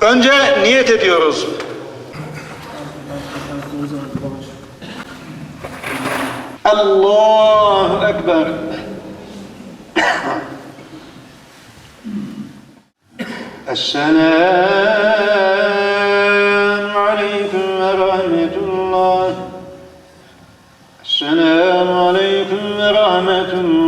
Önce niyet ediyoruz. Allahu Ekber. Esselamu Aleyküm ve Rahmetullah. Esselamu Aleyküm ve Rahmetullah.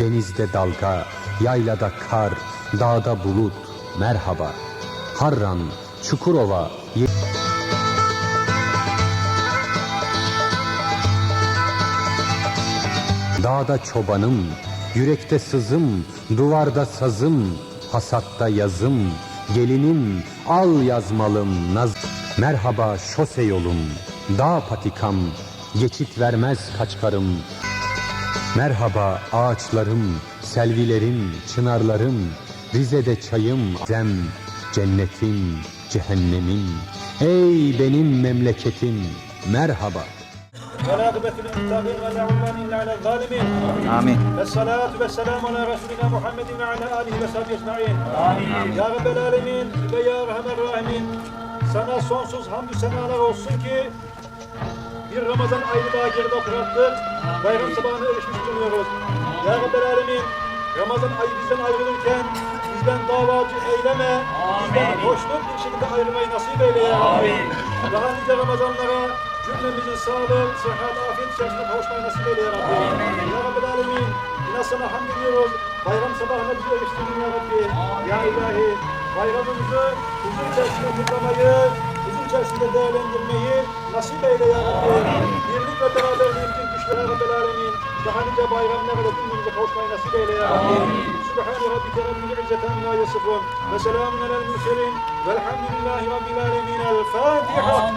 Denizde dalga, yaylada kar, dağda bulut, merhaba. Harran, Çukurova, Dağda çobanım, yürekte sızım, duvarda sazım, hasatta yazım, gelinim, al yazmalım, naz... Merhaba şose yolum, dağ patikam, geçit vermez kaçkarım, Merhaba ağaçlarım, selvilerim, çınarlarım, Rize'de çayım, zem, cennetim, cehennemim. Ey benim memleketim, merhaba. والعاقبة للمتقين ولا عدوان إلا على الظالمين Amin. الصلاة والسلام على رسولنا محمد وعلى آله وصحبه أجمعين Ya Rabbel Alemin ve Ya Rahman Rahimin Sana sonsuz hamdü senalar olsun ki bir Ramazan ayını daha geride bıraktık. Bayram sabahına erişmiş bulunuyoruz. Ya Rabbel Alemin Ramazan ayı bizden ayrılırken bizden davacı eyleme, bizden hoşnut bir şekilde ayrılmayı nasip eyle ya Rabbi. Daha nice Ramazanlara cümlemizin sağlık, sıhhat, afiyet içerisinde kavuşmayı nasip eyle ya Rabbi. Ya Rabbel Alemin yine sana hamd ediyoruz. Bayram sabahına bizi eriştirdin ya Rabbi. Ya ilahi bayramımızı huzur içerisinde kutlamayı, huzur içerisinde değerlendirmeyi nasip eyle ya Rabbi. Alemin. Daha nice bayramlara da günümüze kavuşmayı nasip eyle ya Rabbi. Sübhane Rabbike Rabbil Amma Yasifun. Ve selamun alel mürselin. Velhamdülillahi Rabbil Alemin. El Fatiha.